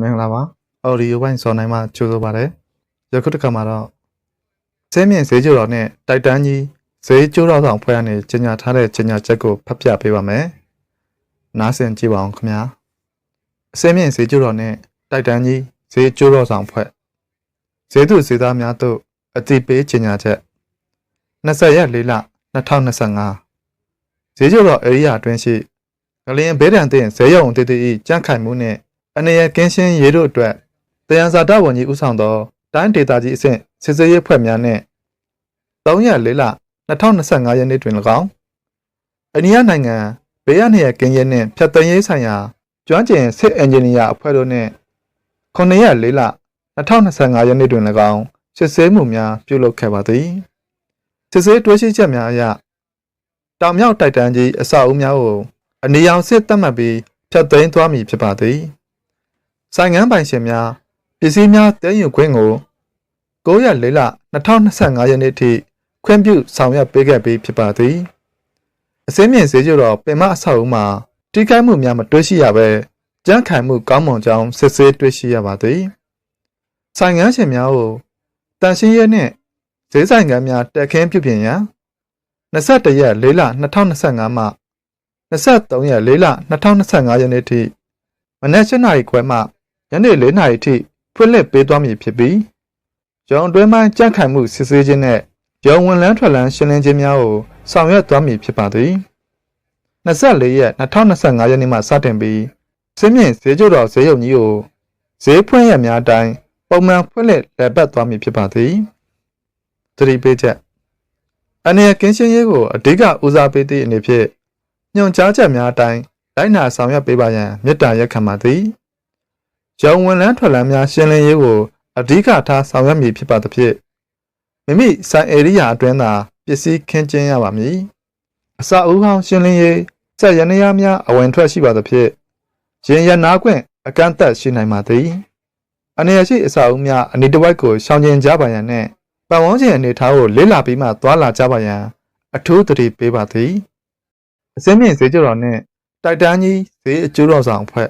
မင်္ဂလာပါအော်ဒီယိုပိုင်းစော်နိုင်မှာကြိုဆိုပါရစေယခုတစ်ခါမှာတော့ဆဲမြင့်ဈေးကျတော်နဲ့တိုက်တန်းကြီးဈေးကျိုးတော်ဆောင်ဖွဲ့ရနေကြီးညာထားတဲ့ကြီးညာချက်ကိုဖတ်ပြပေးပါမယ်နားဆင်ကြည့်ပါအောင်ခင်ဗျာဆဲမြင့်ဈေးကျတော်နဲ့တိုက်တန်းကြီးဈေးကျိုးတော်ဆောင်ဖွဲ့ဈေးသူဈေးသားများတို့အတိပေးကြီးညာချက်20ရက်4လ2025ဈေးကျတော်ဧရိယာအတွင်းရှိငလျင်ဘေးဒဏ်တဲ့ဇဲရုံတည်တည်ဤကြန့်ခိုင်မှုနှင့် အနေရကင်းရှင်းရေးတို့အတွက်တရားစာတဝန်ကြီးဦးဆောင်သောတိုင်းဒေသကြီးအဆင့်စစ်စေးရေးဖွဲ့များနှင့်3ရက်4လ2025ရက်နေ့တွင်၎င်းအိန္ဒိယနိုင်ငံဘေးရနေရကင်းရဲနှင့်ဖြတ်တန်းရေးဆိုင်ရာကျွမ်းကျင်စစ်အင်ဂျင်နီယာအဖွဲ့တို့နှင့်9ရက်4လ2025ရက်နေ့တွင်၎င်းစစ်ဆေးမှုများပြုလုပ်ခဲ့ပါသည်စစ်ဆေးတွေ့ရှိချက်များအရတောင်မြောက်တိုက်တန်းကြီးအဆောက်အဦများကိုအနေရောင်စစ်တတ်မှတ်ပြီးဖြတ်သိမ်းသွားမည်ဖြစ်ပါသည်။ ဆိုင်ငန်းပိုင်ရှင်များပစ္စည်းများတည်ယူခွင့်ကို9ရက်4လ2025ရက်နေ့ထိခွင့်ပြုဆောင်ရွက်ပေးခဲ့ပြီးဖြစ်ပါသည်။အစင်းမြင့်စေကြတော့ပင်မအဆောက်အဦမှာတိကျမှုများမတွေ့ရှိရဘဲကြမ်းခိုင်မှုကောင်းမွန်ကြောင်းစစ်ဆေးတွေ့ရှိရပါသည်။ဆိုင်ငန်းရှင်များကိုတန်ရှင်းရဲနှင့်ဈေးဆိုင်ငန်းများတက်ခင်းပြုပြင်ရန်21ရက်4လ2025မှ23ရက်4လ2025ရက်နေ့ထိမနက်7:00နာရီခွဲမှ ညနေ4:00နာရီထိဖွင့်လှစ်ပေးသွားမည်ဖြစ်ပြီးရုံအတွင်းပိုင်းကြန့်ခိုင်မှုစစ်ဆေးခြင်းနဲ့ရုံဝန်လန်းထွက်လန်းရှင်းလင်းခြင်းများကိုဆောင်ရွက်သွားမည်ဖြစ်ပါသည်24ရက်2025ရက်နေ့မှစတင်ပြီးစင်းမြင့်ဈေးကျတော်ဈေးရုံကြီးကိုဈေးဖွင့်ရက်များအတိုင်းပုံမှန်ဖွင့်လှစ်လည်ပတ်သွားမည်ဖြစ်ပါသည်သတိပေးချက်အနေကင်းရှင်းရေးကိုအဓိကဦးစားပေးသည့်အနေဖြင့်ညွှန်ကြားချက်များအတိုင်းလိုက်နာဆောင်ရွက်ပေးပါရန်မေတ္တာရက်ခံပါသည်။ ရောင်ဝင်လန်းထွက်လန်းများရှင်းလင်းရေးကိုအဓိကထားဆောင်ရွက်မည်ဖြစ်ပါသဖြင့်မိမိဆိုင်ဧရိယာအတွင်းသာပစ္စည်းခင်းကျင်းရပါမည်။အစာအုပ်ဟောင်းရှင်းလင်းရေးစက်ရနရားများအဝင်ထွက်ရှိပါသဖြင့်ရင်ရနာခွင့်အကန့်အသတ်ရှိနိုင်ပါသည်။အနေရရှိအစာအုပ်များအနီတဝိုက်ကိုရှောင်ကျဉ်ကြပါရန်နဲ့ပတ်ဝန်းကျင်အနေအထားကိုလေ့လာပြီးမှသွာလာကြပါရန်အထူးသတိပေးပါသည်။အစင်းမြင့်ဈေးကြော်တော်နဲ့တိုက်တန်းကြီးဈေးအကျိုးတော်ဆောင်အဖွဲ့